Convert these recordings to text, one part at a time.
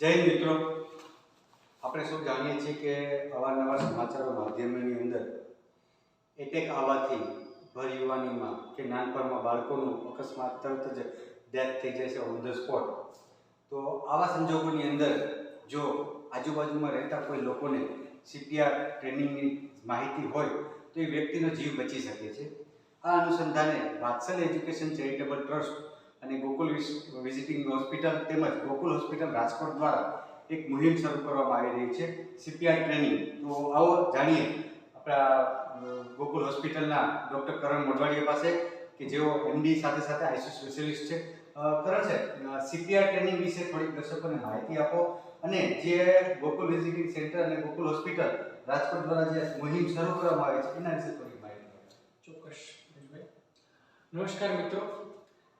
જય મિત્રો. આપણે શું જાણીએ છીએ કે અવારનવાર સમાચારો માધ્યમોની અંદર એટેક આવવાથી ભર યુવાનીમાં કે નાનપણમાં બાળકોનું અકસ્માત તરત જ ડેથ થઈ જાય છે ઓન ધ સ્પોટ તો આવા સંજોગોની અંદર જો આજુબાજુમાં રહેતા કોઈ લોકોને સીપીઆર ટ્રેનિંગની માહિતી હોય, તો એ વ્યક્તિનો જીવ બચી શકે છે. આ અનુસંધાને વાત્સલ્ય એજ્યુકેશન ચેરિટેબલ ટ્રસ્ટ અને ગોકુલ વિઝિટિંગ હોસ્પિટલ તેમજ ગોકુલ હોસ્પિટલ રાજકોટ દ્વારા એક મુહિમ શરૂ કરવામાં આવી રહી છે સીપીઆર ટ્રેનિંગ તો આવો જાણીએ આપણા ગોકુલ હોસ્પિટલના ડૉક્ટર કરણ મોઢવાડિયા પાસે કે જેઓ એમડી સાથે સાથે આઈસી સ્પેશિયલિસ્ટ છે. કરણ છે સીપીઆર ટ્રેનિંગ વિશે થોડીક દર્શકોને માહિતી આપો અને જે ગોકુલ વિઝિટિંગ સેન્ટર અને ગોકુલ હોસ્પિટલ રાજકોટ દ્વારા જે મુહિમ શરૂ કરવામાં આવી છે, એના વિશે થોડીક માહિતી ચોક્કસ નમસ્કાર મિત્રો.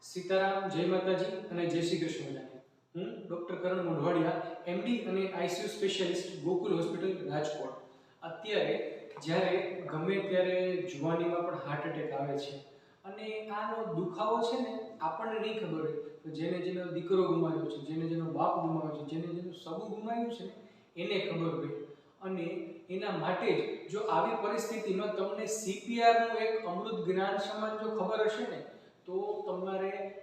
સીતારામ, જય માતાજી અને જય શ્રી કૃષ્ણ બધાને. હું ડૉક્ટર કરણ મોઢવાડિયા એમડી અને ICU specialist Gokul hospital Rajkot. અત્યારે જ્યારે ગમે ત્યારે જુવાનીમાં પણ હાર્ટ એટેક આવે છે અને આનો દુખાવો છે ને આપણને નહીં ખબર હોય જેને જેનો દીકરો ગુમાવ્યો છે, જેને જેનો બાપ ગુમાવ્યો છે, જેને જેનું સગું ગુમાવ્યું છે એને ખબર હોય. અને એના માટે જ જો આવી પરિસ્થિતિમાં તમને સીપીઆરનું એક અમૃત જ્ઞાન સમાન જો ખબર હશે ને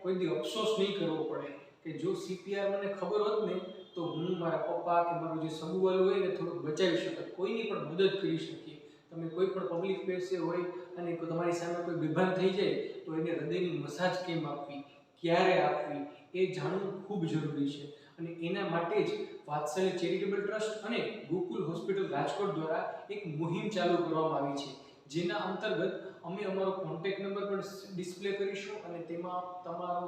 કોઈ દી અફસોસ નહીં કરવો પડે કે જો સીપીઆર મને ખબર હોત ને, તો હું મારા પપ્પા કે મારું જે સગુવાલું હોય ને, થોડુંક બચાવી શકત. કોઈની પણ મદદ કરી શકીએ. તમે કોઈ પણ પબ્લિક પ્લેસે હોય અને તમારી સામે કોઈ વિભાન થઈ જાય, તો એને હૃદયની મસાજ કેમ આપવી? ક્યારે આપવી? એ જાણવું ખૂબ જરૂરી છે. અને એના માટે જ વાત્સલ્ય ચેરિટેબલ ટ્રસ્ટ અને ગોકુલ હોસ્પિટલ રાજકોટ દ્વારા એક મુહિમ ચાલુ કરવામાં આવી છે. જેના અંતર્ગત અમે અમારો કોન્ટેક્ટ નંબર પણ ડિસ્પ્લે કરીશું અને તેમાં તમારો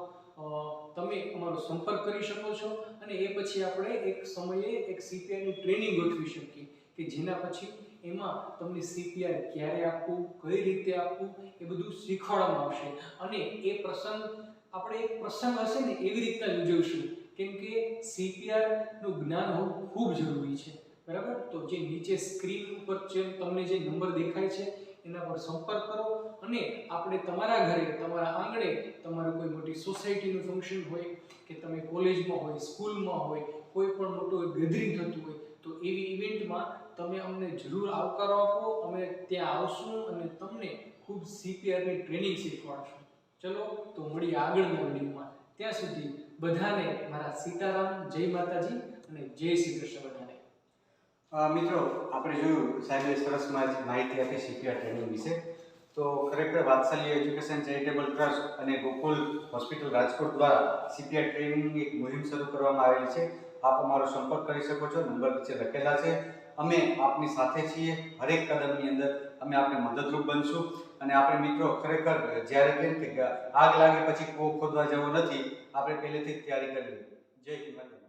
તમે અમારો સંપર્ક કરી શકો છો અને એ પછી આપણે એક સમયે એક સીપીઆઈની ટ્રેનિંગ ગોઠવી શકીએ કે જેના પછી એમાં તમને સીપીઆર ક્યારે આપવું, કઈ રીતે આપવું, એ બધું શીખવાડવામાં આવશે. અને એ પ્રસંગ, આપણે એક પ્રસંગ હશે ને એવી રીતના ઉજવશું. કેમ કે CPR નું જ્ઞાન હોવું ખૂબ જરૂરી છે. બરાબર? તો જે નીચે સ્ક્રીન ઉપર જે તમને જે નંબર દેખાય છે એના પર સંપર્ક કરો અને આપણે તમારા ઘરે, તમારા આંગણે તમારું કોઈ મોટી સોસાયટીનું ફંક્શન હોય કે તમે કોલેજમાં હોય, સ્કૂલમાં હોય, કોઈ પણ મોટું ગેધરિંગ થતું હોય, તો એવી ઇવેન્ટમાં તમે અમને જરૂર આવકારો આપો, અમે ત્યાં આવશું અને તમને ખૂબ સીપીઆરની ટ્રેનિંગ શીખવાડશું. ચલો, તો મળીએ આગળના વિડીયોમાં. ત્યાં સુધી બધાને મારા સીતારામ, જય માતાજી અને જય શ્રી કૃષ્ણ બધાને. મિત્રો, આપણે જોયું સાહેબે સરસ માહિતી આપી સીપીઆર ટ્રેનિંગ વિશે. તો ખરેખર વાત્સલ્ય એજ્યુકેશન ચેરિટેબલ ટ્રસ્ટ અને ગોકુલ હોસ્પિટલ રાજકોટ દ્વારા સીપીઆર ટ્રેનિંગ એક મુહિમ શરૂ કરવામાં આવેલી છે. આપ અમારો સંપર્ક કરી શકો છો. નંબર નીચે લખેલા છે. અમે આપની સાથે છીએ. હરેક કદમની અંદર અમે આપને મદદરૂપ બનશું. અને આપણે મિત્રો, ખરેખર જ્યારે કેમ કે આગ લાગે પછી કો ખોદવા જવો નથી, આપણે પહેલેથી જ તૈયારી કરી જય હિન્દ.